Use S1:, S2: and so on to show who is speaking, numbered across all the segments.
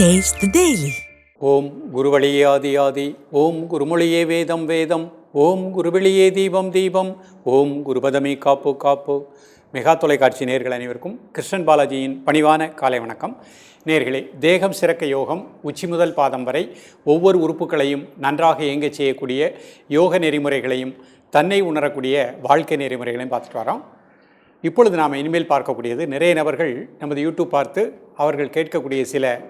S1: Taste the Daily.
S2: Om குருவழியே ஆதி ஆதி ஓம் குருமொழியே வேதம் வேதம் ஓம் குருவெளியே தீபம் தீபம் ஓம் குருபதமே காப்பு காப்பு. மெகா தொலைக்காட்சி நேர்கள் அனைவருக்கும் கிருஷ்ணன் பாலாஜியின் பணிவான காலை வணக்கம். நேர்களே தேகம் சிறக்க யோகம் உச்சி முதல் பாதம் வரை ஒவ்வொரு உறுப்புகளையும் நன்றாக இயங்கச் செய்யக்கூடிய யோக நெறிமுறைகளையும் தன்னை உணரக்கூடிய வாழ்க்கை நெறிமுறைகளையும் பார்த்துட்டு வரோம். இப்பொழுது நாம் இனிமேல் பார்க்கக்கூடியது நிறைய நபர்கள் நமது யூடியூப் பார்த்து அவர்கள் கேட்கக்கூடிய சில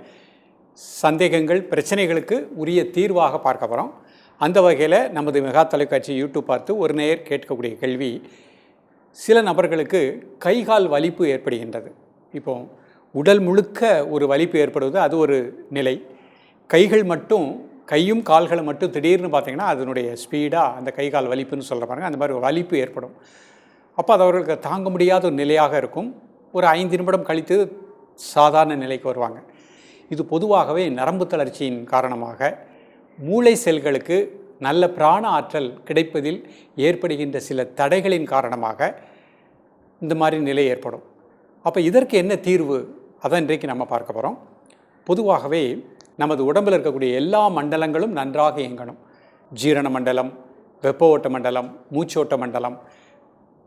S2: சந்தேகங்கள் பிரச்சனைகளுக்கு உரிய தீர்வாக பார்க்க போகிறோம் அந்த வகையில் நமது மெகா தொலைக்காட்சி யூடியூப் பார்த்து ஒரு நேர் கேட்கக்கூடிய கேள்வி சில நபர்களுக்கு கைகால் வலிப்பு ஏற்படுகின்றது. இப்போ உடல் முழுக்க ஒரு வலிப்பு ஏற்படுவது அது ஒரு நிலை. கைகள் மட்டும் கையும் கால்களும் மட்டும் திடீர்னு பார்த்திங்கன்னா அதனுடைய ஸ்பீடாக அந்த கை கால் வலிப்புன்னு சொல்கிற பாருங்கள் அந்த மாதிரி ஒரு வலிப்பு ஏற்படும். அப்போ அது அவர்களுக்கு தாங்க முடியாத ஒரு நிலையாக இருக்கும். ஒரு ஐந்து நிமிடம் கழித்து சாதாரண நிலைக்கு வருவாங்க. இது பொதுவாகவே நரம்பு தளர்ச்சியின் காரணமாக மூளை செல்களுக்கு நல்ல பிராண ஆற்றல் கிடைப்பதில் ஏற்படுகின்ற சில தடைகளின் காரணமாக இந்த மாதிரி நிலை ஏற்படும். அப்போ இதற்கு என்ன தீர்வு? அதான் இன்றைக்கு நம்ம பார்க்க போகிறோம் பொதுவாகவே நமது உடம்பில் இருக்கக்கூடிய எல்லா மண்டலங்களும் நன்றாக இயங்கணும். ஜீரண மண்டலம் வெப்ப ஓட்ட மண்டலம் மூச்சோட்ட மண்டலம்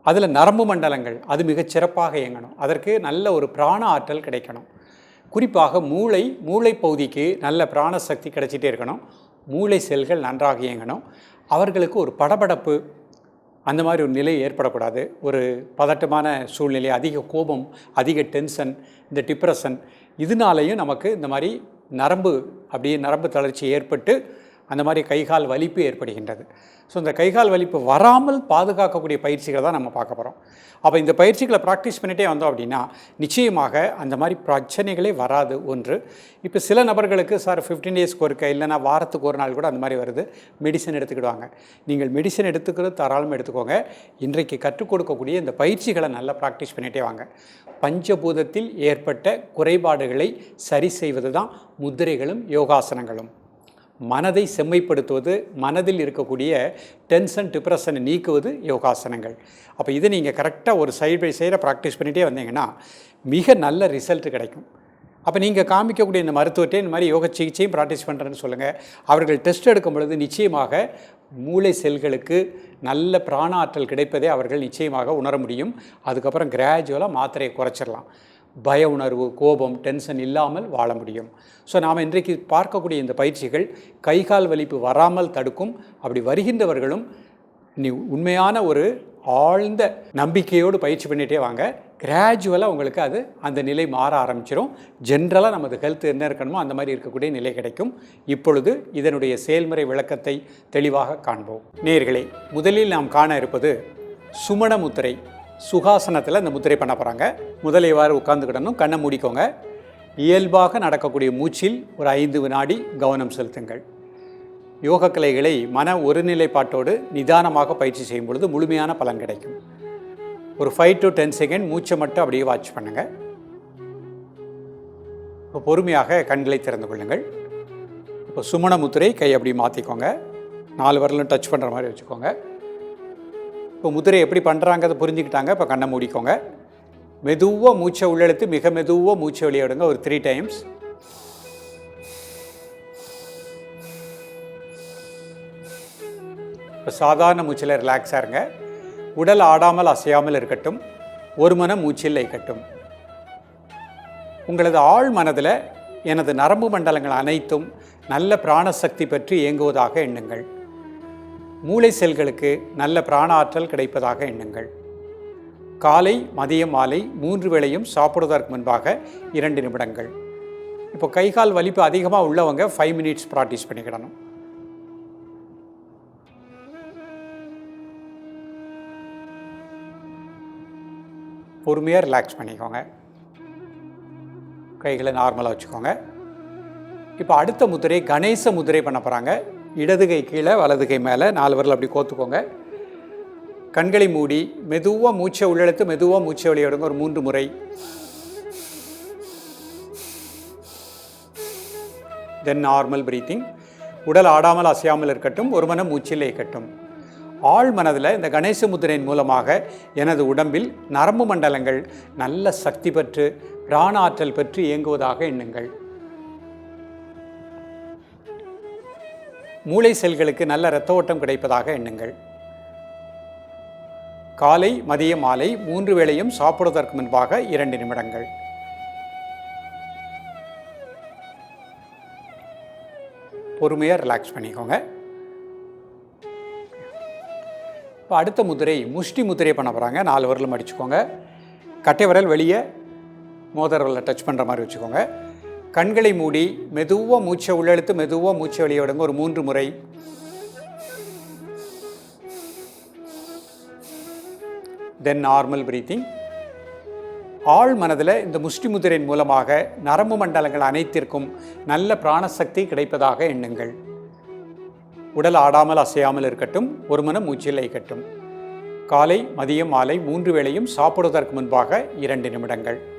S2: அதில் நரம்பு மண்டலங்கள் அது மிகச் சிறப்பாக இயங்கணும். அதற்கு நல்ல ஒரு பிராண ஆற்றல் கிடைக்கணும். குறிப்பாக மூளை மூளை பகுதிக்கு நல்ல பிராண சக்தி கிடைச்சிட்டே இருக்கணும். மூளை செல்கள் நன்றாக இயங்கணும். அவர்களுக்கு ஒரு படபடப்பு அந்த மாதிரி ஒரு நிலை ஏற்படக்கூடாது. ஒரு பதட்டமான சூழ்நிலை அதிக கோபம் அதிக டென்ஷன் இந்த டிப்ரெஷன் இதனாலேயும் நமக்கு இந்த மாதிரி நரம்பு அப்படியே நரம்பு தளர்ச்சி ஏற்பட்டு அந்த மாதிரி கைகால் வலிப்பு ஏற்படுகின்றது. ஸோ இந்த கைகால் வலிப்பு வராமல் பாதுகாக்கக்கூடிய பயிற்சிகளை தான் நம்ம பார்க்க போகிறோம் அப்போ இந்த பயிற்சிகளை ப்ராக்டிஸ் பண்ணிகிட்டே வந்தோம் அப்படின்னா நிச்சயமாக அந்த மாதிரி பிரச்சனைகளே வராது ஒன்று. இப்போ சில நபர்களுக்கு சார் ஃபிஃப்டீன் டேஸ்க்கு ஒருக்க இல்லைனா வாரத்துக்கு ஒரு நாள் கூட அந்த மாதிரி வருது மெடிசன் எடுத்துக்கிடுவாங்க. நீங்கள் மெடிசன் எடுத்துக்கிறது தாராளமாக எடுத்துக்கோங்க. இன்றைக்கு கற்றுக் கொடுக்கக்கூடிய இந்த பயிற்சிகளை நல்லா ப்ராக்டிஸ் பண்ணிகிட்டே வாங்க. பஞ்சபூதத்தில் ஏற்பட்ட குறைபாடுகளை சரி செய்வது தான் முதிரைகளும் யோகாசனங்களும். மனதை செம்மைப்படுத்துவது மனதில் இருக்கக்கூடிய டென்ஷன் டிப்ரெஷனை நீக்குவது யோகாசனங்கள். அப்போ இதை நீங்கள் கரெக்டாக ஒரு சைடு பை சைடாக ப்ராக்டிஸ் பண்ணிகிட்டே வந்தீங்கன்னா மிக நல்ல ரிசல்ட் கிடைக்கும். அப்போ நீங்கள் காமிக்கக்கூடிய இந்த மருத்துவத்தை இந்த மாதிரி யோக சிகிச்சையும் ப்ராக்டிஸ் பண்ணுறேன்னு சொல்லுங்கள் அவர்கள் டெஸ்ட் எடுக்கும் பொழுது நிச்சயமாக மூளை செல்களுக்கு நல்ல பிராணாற்றல் கிடைப்பதை அவர்கள் நிச்சயமாக உணர முடியும். அதுக்கப்புறம் கிராஜுவலாக மாத்திரையை குறைச்சிடலாம். பய உணர்வு கோபம் டென்ஷன் இல்லாமல் வாழ முடியும். ஸோ நாம் இன்றைக்கு பார்க்கக்கூடிய இந்த பயிற்சிகள் கைகால் வலிப்பு வராமல் தடுக்கும். அப்படி வருகின்றவர்களும் நீ உண்மையான ஒரு ஆழ்ந்த நம்பிக்கையோடு பயிற்சி பண்ணிகிட்டே வாங்க. கிராஜுவலாக உங்களுக்கு அது அந்த நிலை மாற ஆரம்பிச்சிடும் ஜென்ரலாக நமது ஹெல்த் என்ன இருக்கணுமோ அந்த மாதிரி இருக்கக்கூடிய நிலை கிடைக்கும். இப்பொழுது இதனுடைய செயல்முறை விளக்கத்தை தெளிவாக காண்போம். நேர்களே முதலில் நாம் காண இருப்பது சுமண முத்திரை. சுகாசனத்தில் இந்த முத்திரை பண்ண போகிறாங்க முதல் இவ்வாறு கண்ணை மூடிக்கோங்க. இயல்பாக நடக்கக்கூடிய மூச்சில் ஒரு ஐந்து வினாடி கவனம் செலுத்துங்கள். யோக கலைகளை மன ஒருநிலைப்பாட்டோடு நிதானமாக பயிற்சி செய்யும் பொழுது முழுமையான பலன் கிடைக்கும். ஒரு ஃபைவ் டு டென் செகண்ட் மூச்சை மட்டும் அப்படியே வாட்ச் பண்ணுங்கள் இப்போ பொறுமையாக கண்களை திறந்து கொள்ளுங்கள். இப்போ சுமண முத்திரை கை அப்படி மாற்றிக்கோங்க நாலு வரலும் டச் பண்ணுற மாதிரி வச்சுக்கோங்க. இப்போ முதிரை எப்படி பண்ணுறாங்கிறத புரிஞ்சுக்கிட்டாங்க. இப்போ கண்ணை மூடிக்கோங்க. மெதுவாக மூச்சை உள்ளெடுத்து மிக மெதுவாக மூச்சை வெளியிடுங்க ஒரு த்ரீ டைம்ஸ் இப்போ சாதாரண மூச்சில் ரிலாக்ஸாக இருங்க. உடல் ஆடாமல் அசையாமல் இருக்கட்டும். ஒரு மனம் மூச்சில் இருக்கட்டும். உங்களது ஆழ் மனதில் எனது நரம்பு மண்டலங்கள் அனைத்தும் நல்ல பிராணசக்தி பற்றி இயங்குவதாக எண்ணுங்கள். மூளை செல்களுக்கு நல்ல பிராண ஆற்றல் கிடைப்பதாக எண்ணுங்கள். காலை மதியம் மாலை மூன்று வேளையும் சாப்பிடுவதற்கு முன்பாக இரண்டு நிமிடங்கள். இப்போ கை கால் வலிப்பு அதிகமாக உள்ளவங்க ஃபைவ் மினிட்ஸ் ப்ராக்டிஸ் பண்ணிக்கிடணும். பொறுமையாக ரிலாக்ஸ் பண்ணிக்கோங்க. கைகளை நார்மலாக வச்சுக்கோங்க. இப்போ அடுத்த முதிரை கணேச முதிரை பண்ண போகிறாங்க இடது கை கீழே வலது கை மேலே. நாலு வரல அப்படி கோத்துக்கோங்க. கண்களை மூடி மெதுவாக மூச்சை உள்ளெழுத்து மெதுவாக மூச்சை வெளியிடுங்க ஒரு மூன்று முறை. தென் நார்மல் பிரீத்திங் உடல் ஆடாமல் அசையாமல் இருக்கட்டும். ஒரு மனம் மூச்சில் இருக்கட்டும். ஆழ் மனதில் இந்த கணேச முத்திரையின் மூலமாக எனது உடம்பில் நரம்பு மண்டலங்கள் நல்ல சக்தி பெற்று பிராண ஆற்றல் பெற்று இயங்குவதாக எண்ணுங்கள். மூளை செல்களுக்கு நல்ல இரத்த ஓட்டம் கிடைப்பதாக எண்ணுங்கள். காலை மதிய மாலை மூன்று வேளையும் சாப்பிடுவதற்கு முன்பாக இரண்டு நிமிடங்கள். பொறுமையாக ரிலாக்ஸ் பண்ணிக்கோங்க. இப்போ அடுத்த முதிரை முஷ்டி முதிரை பண்ண போகிறாங்க நாலு விரலும் அடிச்சுக்கோங்க. கட்டை விரல் வெளியே மோதிர விரலை டச் பண்ணுற மாதிரி வச்சுக்கோங்க. கண்களை மூடி மெதுவாக மூச்சை உள்ளெழுத்து மெதுவாக மூச்சை வெளியே விடுங்க. ஒரு மூன்று முறை. தென் நார்மல் பிரீத்திங் ஆழ் மனதில் இந்த முஷ்டி முதிரின் மூலமாக நரம்பு மண்டலங்கள் அனைத்திற்கும் நல்ல பிராணசக்தி கிடைப்பதாக எண்ணுங்கள். உடல் ஆடாமல் அசையாமல் இருக்கட்டும் ஒரு மனம் மூச்சில் வைக்கட்டும் காலை மதியம் மாலை மூன்று வேளையும் சாப்பிடுவதற்கு முன்பாக இரண்டு நிமிடங்கள்.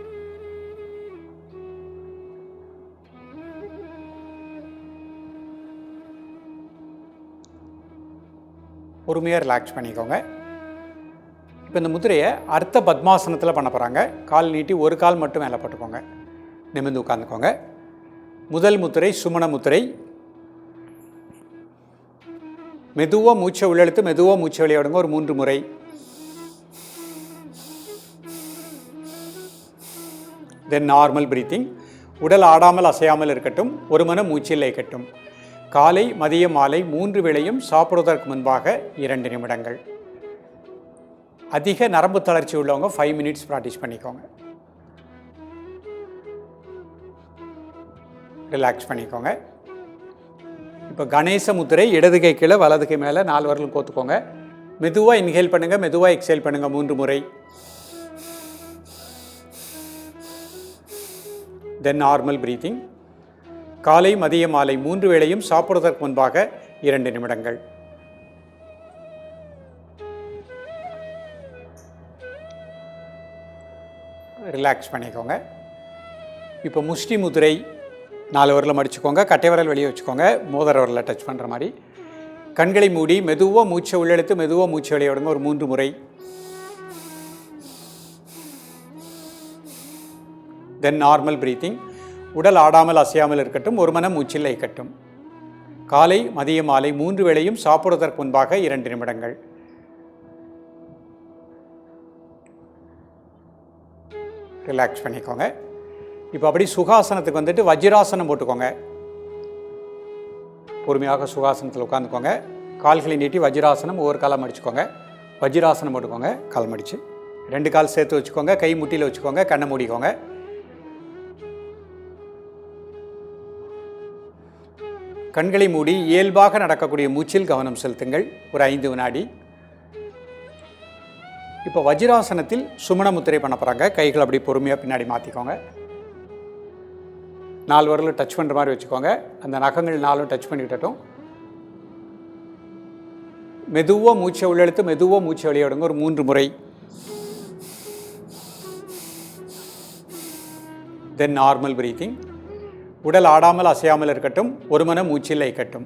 S2: பொறுமையாக ரிலாக்ஸ் பண்ணிக்கோங்க. இப்போ இந்த முதிரையை அர்த்த பத்மாசனத்தில் பண்ண போகிறாங்க கால் நீட்டி ஒரு கால் மட்டும் மேலே போட்டுக்கோங்க. நிமிர்ந்து உட்காந்துக்கோங்க முதல் முத்திரை சுமண முத்திரை. மெதுவாக மூச்சை உள்ளெழுத்து மெதுவாக மூச்சை விளையாடுங்க ஒரு மூன்று முறை. தென் நார்மல் பிரீத்திங் உடல் ஆடாமல் அசையாமல் இருக்கட்டும். ஒரு மன மூச்சில் இருக்கட்டும் காலை மதிய மாலை மூன்று வேளையும் சாப்பிடுவதற்கு முன்பாக இரண்டு நிமிடங்கள். அதிக நரம்பு தளர்ச்சி உள்ளவங்க ஃபைவ் மினிட்ஸ் ப்ராக்டிஸ் பண்ணிக்கோங்க. ரிலாக்ஸ் பண்ணிக்கோங்க. இப்போ கணேச முத்திரை இடது கை கீழே வலது கை மேலே நாலு வரலும் கோத்துக்கோங்க. மெதுவாக இன்ஹேல் பண்ணுங்கள் மெதுவாக எக்ஸேல் பண்ணுங்கள் மூன்று முறை. தென் நார்மல் ப்ரீத்திங் காலை மதிய மாலை மூன்று வேளையும் சாப்பிடுவதற்கு முன்பாக இரண்டு நிமிடங்கள். ரிலாக்ஸ் பண்ணிக்கோங்க. இப்போ முஷ்டி முதிரை நாலு விரலை மடிச்சுக்கோங்க கட்டை விரல் வெளியே வச்சுக்கோங்க மோதிர விரலை டச் பண்ணுற மாதிரி. கண்களை மூடி மெதுவாக மூச்சை உள்ளெழுத்து மெதுவாக மூச்சை வெளியே விடுங்க ஒரு மூன்று முறை. தென் நார்மல் ப்ரீத்திங் உடல் ஆடாமல் அசையாமல் இருக்கட்டும் ஒரு மனம் மூச்சில் இருக்கட்டும் காலை மதிய மாலை மூன்று வேளையும் சாப்பிடுவதற்கு முன்பாக இரண்டு நிமிடங்கள். ரிலாக்ஸ் பண்ணிக்கோங்க. இப்போ அப்படி சுகாசனத்துக்கு வந்துட்டு வஜ்ராசனம் போட்டுக்கோங்க. பொறுமையாக சுகாசனத்தில் உட்காந்துக்கோங்க. கால்களை நீட்டி வஜ்ராசனம் ஒவ்வொரு காலம் அடிச்சுக்கோங்க. வஜ்ராசனம் போட்டுக்கோங்க. கால் மடிச்சு. ரெண்டு கால் சேர்த்து வச்சுக்கோங்க. கை முட்டியில் வச்சுக்கோங்க. கண்ணை மூடிக்கோங்க. கண்களை மூடி இயல்பாக நடக்கக்கூடிய மூச்சில் கவனம் செலுத்துங்கள். ஒரு ஐந்து வினாடி. இப்போ வஜ்ராசனத்தில் சுமண முத்திரை பண்ண போகிறாங்க கைகள் அப்படி பொறுமையாக பின்னாடி மாற்றிக்கோங்க நாலு வரலும் டச் பண்ணுற மாதிரி வச்சுக்கோங்க. அந்த நகங்கள் நாலும் டச் பண்ணிக்கிட்டட்டும். மெதுவாக மூச்சை உள்ளெழுத்து மெதுவாக மூச்சை வெளியே விடுங்க. ஒரு மூன்று முறை. தென் நார்மல் பிரீத்திங் உடல் ஆடாமல் அசையாமல் இருக்கட்டும் ஒரு மனம் மூச்சில் இருக்கட்டும்.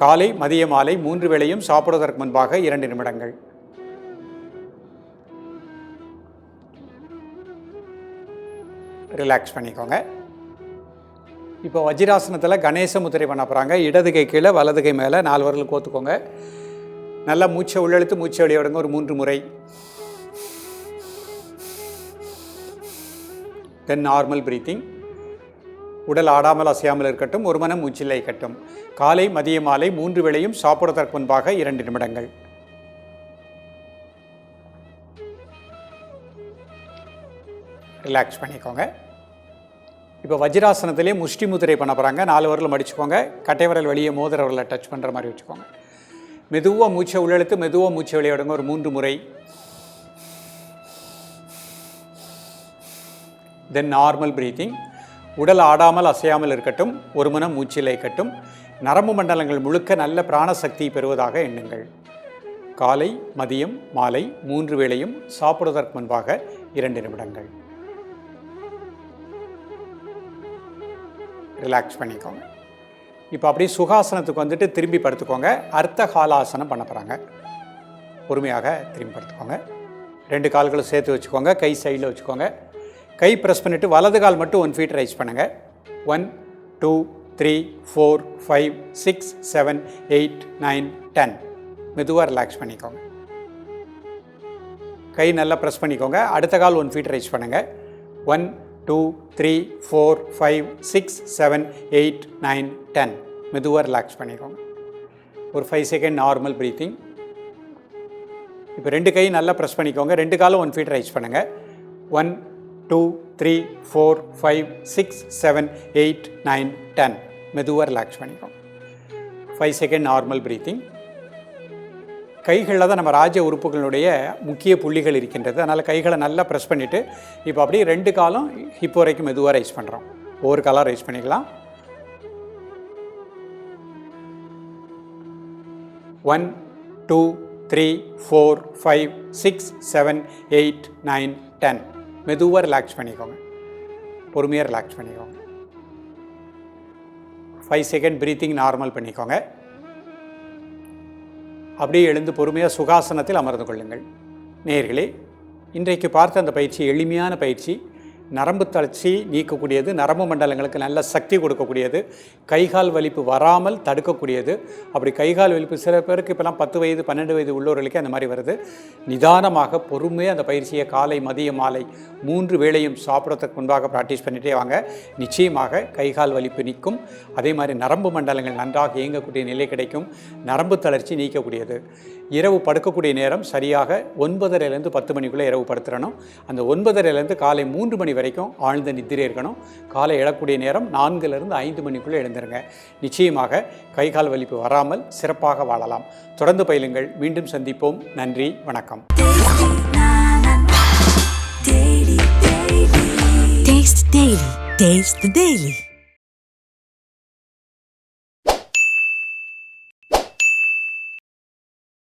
S2: காலை மதிய மாலை மூன்று வேளையும் சாப்பிடுவதற்கு முன்பாக இரண்டு நிமிடங்கள். ரிலாக்ஸ் பண்ணிக்கோங்க. இப்போ வஜ்ராசனத்தில் கணேச முத்திரை பண்ண போகிறாங்க இடது கை கீழே வலது கை மேலே நாலு வரல் கோத்துக்கோங்க. நல்லா மூச்சை உள்ளெழுத்து மூச்சை வெளியே விடுங்க ஒரு மூன்று முறை. தென் நார்மல் ப்ரீத்திங் உடல் ஆடாமல் அசையாமல் இருக்கட்டும் ஒரு மனம் மூச்சில் கட்டும் காலை மதிய மாலை மூன்று வேளையும் சாப்பிடுவதற்கு முன்பாக இரண்டு நிமிடங்கள். ரிலாக்ஸ் பண்ணிக்கோங்க. இப்போ வஜ்ராசனத்திலே முஷ்டி முதிரை பண்ண போகிறாங்க நாலு வரல் மடிச்சுக்கோங்க கட்டை விரல் வெளியே மோதிர விரலை டச் பண்ணுற மாதிரி வச்சுக்கோங்க. மெதுவாக மூச்சை உள்ளெழுத்து மெதுவாக மூச்சை விளையாடுங்க ஒரு மூன்று முறை. தென் நார்மல் ப்ரீத்திங் உடல் ஆடாமல் அசையாமல் இருக்கட்டும் ஒரு மனம் மூச்சிலை இருக்கட்டும் நரம்பு மண்டலங்கள் முழுக்க நல்ல பிராணசக்தி பெறுவதாக எண்ணுங்கள். காலை மதியம் மாலை மூன்று வேளையும் சாப்பிடுவதற்கு முன்பாக இரண்டு நிமிடங்கள். ரிலாக்ஸ் பண்ணிக்கோங்க. இப்போ அப்படியே சுகாசனத்துக்கு வந்துட்டு திரும்பி படுத்துக்கோங்க. அர்த்த காலாசனம் பண்ண போகிறாங்க பொறுமையாக திரும்பி படுத்துக்கோங்க. ரெண்டு கால்களும் சேர்த்து வச்சுக்கோங்க. கை சைடில் வச்சுக்கோங்க. கை ப்ரெஸ் பண்ணிவிட்டு வலது கால் மட்டும் ஒன் ஃபீட் ரைஸ் பண்ணுங்கள் one two three four five six seven eight nine ten மெதுவாக ரிலாக்ஸ் பண்ணிக்கோங்க. கை நல்லா ப்ரெஸ் பண்ணிக்கோங்க. அடுத்த கால் ஒன் ஃபீட் ரைஸ் பண்ணுங்கள் one two three four five six seven eight nine ten மெதுவாக ரிலாக்ஸ் பண்ணிக்கோங்க. ஒரு ஃபைவ் செகண்ட் நார்மல் ப்ரீத்திங் இப்போ ரெண்டு கை நல்லா ப்ரெஸ் பண்ணிக்கோங்க. ரெண்டு காலும் ஒன் ஃபீட் ரைஸ் பண்ணுங்கள் one two three four five six seven eight nine ten மெதுவாக ரிலாக்ஸ் பண்ணிக்கிறோம் ஃபைவ் செகண்ட் நார்மல் ப்ரீத்திங் கைகளில் தான் நம்ம ராஜ உறுப்புகளுடைய முக்கிய புள்ளிகள் இருக்கின்றது. அதனால் கைகளை நல்லா ப்ரெஸ் பண்ணிவிட்டு இப்போ அப்படியே ரெண்டு காலம் இப்போ வரைக்கும் மெதுவாக ரைஸ் பண்ணுறோம் ஒவ்வொரு காலம் ரைஸ் பண்ணிக்கலாம். One two three four five six seven eight nine ten மெதுவாக ரிலாக்ஸ் பண்ணிக்கோங்க. பொறுமையாக ரிலாக்ஸ் பண்ணிக்கோங்க. ஃபைவ் செகண்ட் ப்ரீத்திங் நார்மல் பண்ணிக்கோங்க. அப்படியே எழுந்து பொறுமையாக சுகாசனத்தில் அமர்ந்து கொள்ளுங்கள். நேர்களே இன்றைக்கு பார்த்த அந்த பயிற்சி எளிமையான பயிற்சி நரம்பு தளர்ச்சி நீக்கக்கூடியது நரம்பு மண்டலங்களுக்கு நல்ல சக்தி கொடுக்கக்கூடியது கைகால் வலிப்பு வராமல் தடுக்கக்கூடியது. அப்படி கைகால் வலிப்பு சில பேருக்கு இப்போலாம் பத்து வயது பன்னெண்டு வயது உள்ளவர்களுக்கே அந்த மாதிரி வருது. நிதானமாக பொறுமையாக அந்த பயிற்சியை காலை மதிய மாலை மூன்று வேளையும் சாப்பிட்றதுக்கு முன்பாக ப்ராக்டிஸ் பண்ணிகிட்டே வாங்க. நிச்சயமாக கைகால் வலிப்பு நிற்கும் அதே மாதிரி நரம்பு மண்டலங்கள் நன்றாக இயங்கக்கூடிய நிலை கிடைக்கும். நரம்பு தளர்ச்சி நீக்கக்கூடியது. இரவு படுக்கக்கூடிய நேரம் சரியாக ஒன்பதரைலேருந்து பத்து மணிக்குள்ளே இரவு படுத்துறணும். அந்த ஒன்பதரைலேருந்து காலை மூன்று மணி வரைக்கும் ஆழ்ந்த நிதிரை இருக்கணும். காலை எழக்கூடிய நேரம் நான்குலேருந்து ஐந்து மணிக்குள்ளே எழுந்துருங்க. நிச்சயமாக கை கால் வலிப்பு வராமல் சிறப்பாக வாழலாம். தொடர்ந்து பயிலுங்கள். மீண்டும் சந்திப்போம். நன்றி. வணக்கம்.
S1: Taste the Daily.